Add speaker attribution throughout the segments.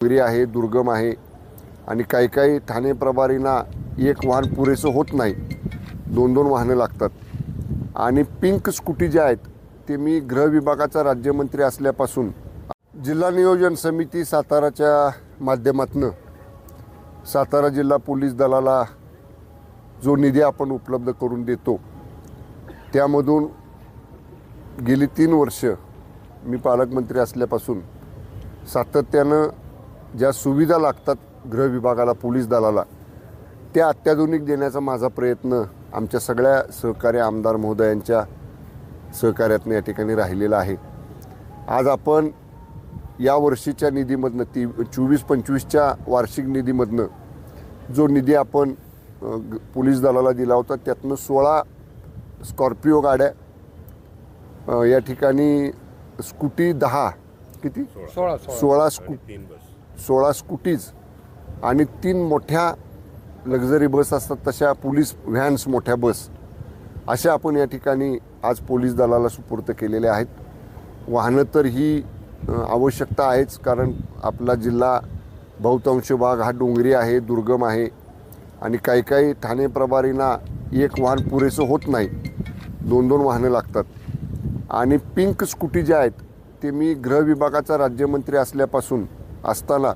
Speaker 1: डोंगरी आहे दुर्गम आहे आणि काही काही ठाणे प्रभारींना एक वाहन पुरेसं होत नाही. दोन दोन वाहनं लागतात. आणि पिंक स्कूटी ज्या आहेत ते मी गृह विभागाचा राज्यमंत्री असल्यापासून जिल्हा नियोजन समिती साताराच्या माध्यमातून सातारा जिल्हा पोलीस दलाला जो निधी आपण उपलब्ध करून देतो त्यामधून गेली तीन वर्ष मी पालकमंत्री असल्यापासून सातत्यानं ज्या सुविधा लागतात गृह विभागाला पोलीस दलाला त्या अत्याधुनिक देण्याचा माझा प्रयत्न आमच्या सगळ्या सहकारी आमदार महोदयांच्या सहकार्यातनं या ठिकाणी राहिलेला आहे. आज आपण या वर्षीच्या निधीमधनं ती चोवीस पंचवीसच्या वार्षिक निधीमधनं जो निधी आपण पोलीस दलाला दिला होता त्यातनं सोळा स्कॉर्पिओ गाड्या या ठिकाणी स्कूटी दहा किती?
Speaker 2: सोळा
Speaker 1: सोळा. स्कू
Speaker 3: तीन बस.
Speaker 1: सोळा स्कूटीज आणि तीन मोठ्या लक्झरी बस असतात तशा पोलीस व्हॅन्स मोठ्या बस अशा आपण या ठिकाणी आज पोलीस दलाला सुपूर्त केलेल्या आहेत. वाहनं तर ही आवश्यकता आहेच कारण आपला जिल्हा बहुतांश भाग हा डोंगरी आहे दुर्गम आहे आणि काही काही ठाणे प्रभारींना एक वाहन पुरेसं होत नाही. दोन दोन वाहनं लागतात. आणि पिंक स्कूटी ज्या आहेत ते मी गृह विभागाचा राज्यमंत्री असल्यापासून असताना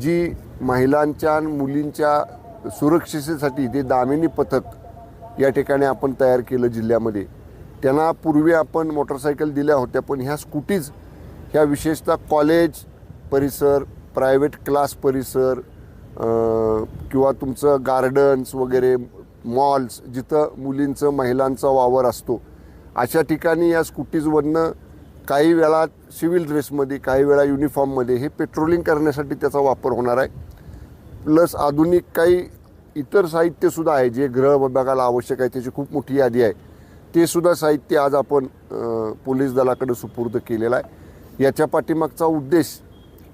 Speaker 1: जी महिलांच्या मुलींच्या सुरक्षितेसाठी ते दामिनी पथक या ठिकाणी आपण तयार केलं जिल्ह्यामध्ये त्यांना पूर्वी आपण मोटरसायकल दिल्या होत्या पण ह्या स्कूटीज ह्या विशेषतः कॉलेज परिसर प्रायव्हेट क्लास परिसर किंवा तुमचं गार्डन्स वगैरे मॉल्स जिथं मुलींचं महिलांचा वावर असतो अशा ठिकाणी या स्कूटीजवरनं काही वेळा सिव्हिल ड्रेसमध्ये काही वेळा युनिफॉर्ममध्ये हे पेट्रोलिंग करण्यासाठी त्याचा वापर होणार आहे. प्लस आधुनिक काही इतर साहित्यसुद्धा आहे जे ग्रह विभागाला आवश्यक आहे त्याची खूप मोठी यादी आहे. ते सुद्धा साहित्य आज आपण पोलीस दलाकडे सुपूर्द केलेलं आहे. याच्या पाठीमागचा उद्देश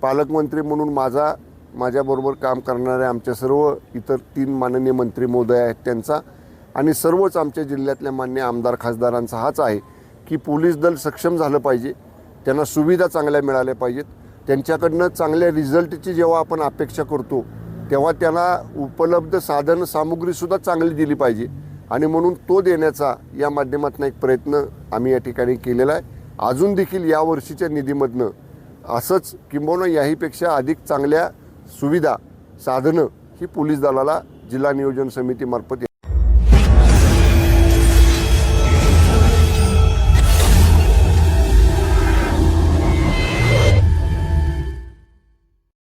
Speaker 1: पालकमंत्री म्हणून माझा माझ्याबरोबर काम करणाऱ्या आमच्या सर्व इतर तीन माननीय मंत्री महोदय आहेत त्यांचा आणि सर्वच आमच्या जिल्ह्यातल्या मान्य आमदार खासदारांचा हाच आहे. की पोलीस दल सक्षम झालं पाहिजे. त्यांना सुविधा चांगल्या मिळाल्या पाहिजेत. त्यांच्याकडनं चांगल्या रिझल्टची जेव्हा आपण अपेक्षा करतो तेव्हा त्यांना उपलब्ध साधन सामुग्रीसुद्धा चांगली दिली पाहिजे. आणि म्हणून तो देण्याचा या माध्यमातून एक प्रयत्न आम्ही या ठिकाणी केलेला आहे. अजून देखील या वर्षीच्या निधीमधनं असंच किंबहुना याहीपेक्षा अधिक चांगल्या सुविधा साधनं ही पोलीस दलाला जिल्हा नियोजन समितीमार्फत